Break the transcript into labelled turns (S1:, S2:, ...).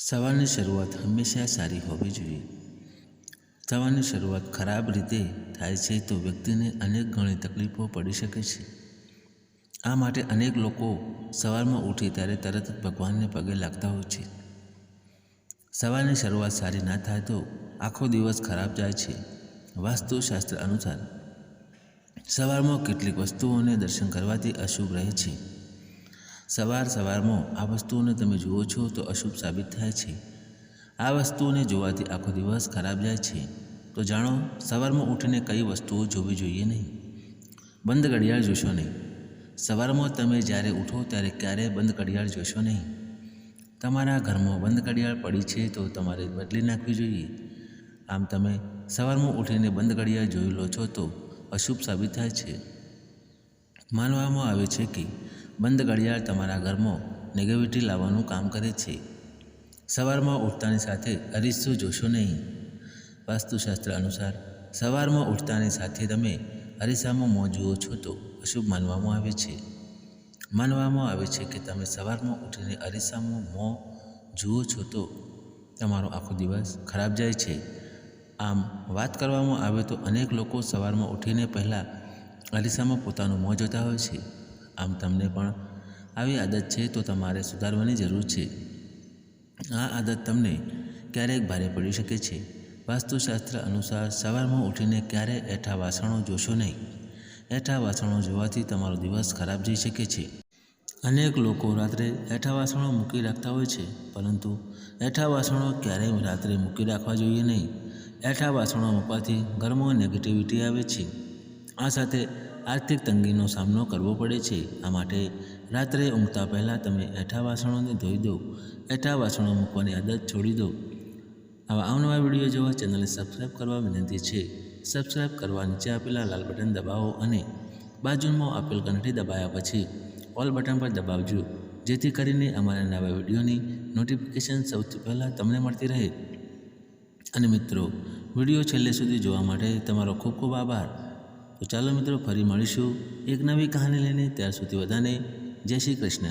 S1: સવારની શરૂઆત હંમેશા સારી હોવી જોઈએ. સવારની શરૂઆત ખરાબ રીતે થાય છે તો વ્યક્તિને અનેક ઘણી તકલીફો પડી શકે છે. આ માટે અનેક લોકો સવારમાં ઉઠી ત્યારે તરત જ ભગવાનને પગે લાગતા હોય છે. સવારની શરૂઆત સારી ના થાય તો આખો દિવસ ખરાબ જાય છે. વાસ્તુશાસ્ત્ર અનુસાર સવારમાં કેટલીક વસ્તુઓને દર્શન કરવાથી અશુભ રહે છે. સવાર સવારમાં આ વસ્તુઓને તમે જુઓ છો તો અશુભ સાબિત થાય છે. આ વસ્તુઓને જોવાથી આખો દિવસ ખરાબ જાય છે. તો જાણો, સવારમાં ઉઠીને કઈ વસ્તુઓ જોવી જોઈએ નહીં. બંધ ઘડિયાળ જોશો નહીં. સવારમાં તમે જ્યારે ઉઠો ત્યારે ક્યારેય બંધ ઘડિયાળ જોશો નહીં. તમારા ઘરમાં બંધ ઘડિયાળ પડી છે તો તમારે બદલી નાખવી જોઈએ. આમ તમે સવારમાં ઉઠીને બંધ ઘડિયાળ જોઈ લો છો તો અશુભ સાબિત થાય છે. માનવામાં આવે છે કે બંધ ઘડિયાળ તમારા ઘરમાં નેગેટિવિટી લાવવાનું કામ કરે છે. સવારમાં ઉઠતાની સાથે અરીસો જોશો નહીં. વાસ્તુશાસ્ત્ર અનુસાર સવારમાં ઉઠતાની સાથે તમે અરીસામાં મોં જુઓ છો તો અશુભ માનવામાં આવે છે. માનવામાં આવે છે કે તમે સવારમાં ઉઠીને અરીસામાં મોં જુઓ છો તો તમારો આખો દિવસ ખરાબ જાય છે. આમ વાત કરવામાં આવે તો અનેક લોકો સવારમાં ઉઠીને પહેલાં અરીસામાં પોતાનું મોં જોતા હોય છે. આમ તમને પણ આવી આદત છે તો તમારે સુધારવાની જરૂર છે. આ આદત તમને ક્યારેક ભારે પડી શકે છે. વાસ્તુશાસ્ત્ર અનુસાર સવારમાં ઉઠીને ક્યારેય એઠા વાસણો જોશો નહીં. એઠા વાસણો જોવાથી તમારો દિવસ ખરાબ જઈ શકે છે. અનેક લોકો રાત્રે એઠા વાસણો મૂકી રાખતા હોય છે, પરંતુ એઠા વાસણો ક્યારેય રાત્રે મૂકી રાખવા જોઈએ નહીં. એઠા વાસણો મૂકવાથી ઘરમાં નેગેટિવિટી આવે છે. આ સાથે આર્થિક તંગીનો સામનો કરવો પડે છે. આ માટે રાત્રે ઊંઘતા પહેલાં તમે એઠા વાસણોને ધોઈ દો. એઠા વાસણો મૂકવાની આદત છોડી દો. આવા અવનવા વીડિયો જોવા ચેનલને સબસ્ક્રાઈબ કરવા વિનંતી છે. સબસ્ક્રાઈબ કરવા નીચે આપેલા લાલ બટન દબાવો અને બાજુમાં આપેલ ઘંટી દબાયા પછી ઓલ બટન પર દબાવજો. જેથી કરીને અમારા નવા વિડીયોની નોટિફિકેશન સૌથી પહેલાં તમને મળતી રહે. અને મિત્રો, વીડિયો છેલ્લે સુધી જોવા માટે તમારો ખૂબ ખૂબ આભાર. તો ચાલો મિત્રો ફરી મળીશું એક નવી કહાની લઈને. ત્યાર સુધી બધાને જય શ્રી કૃષ્ણ.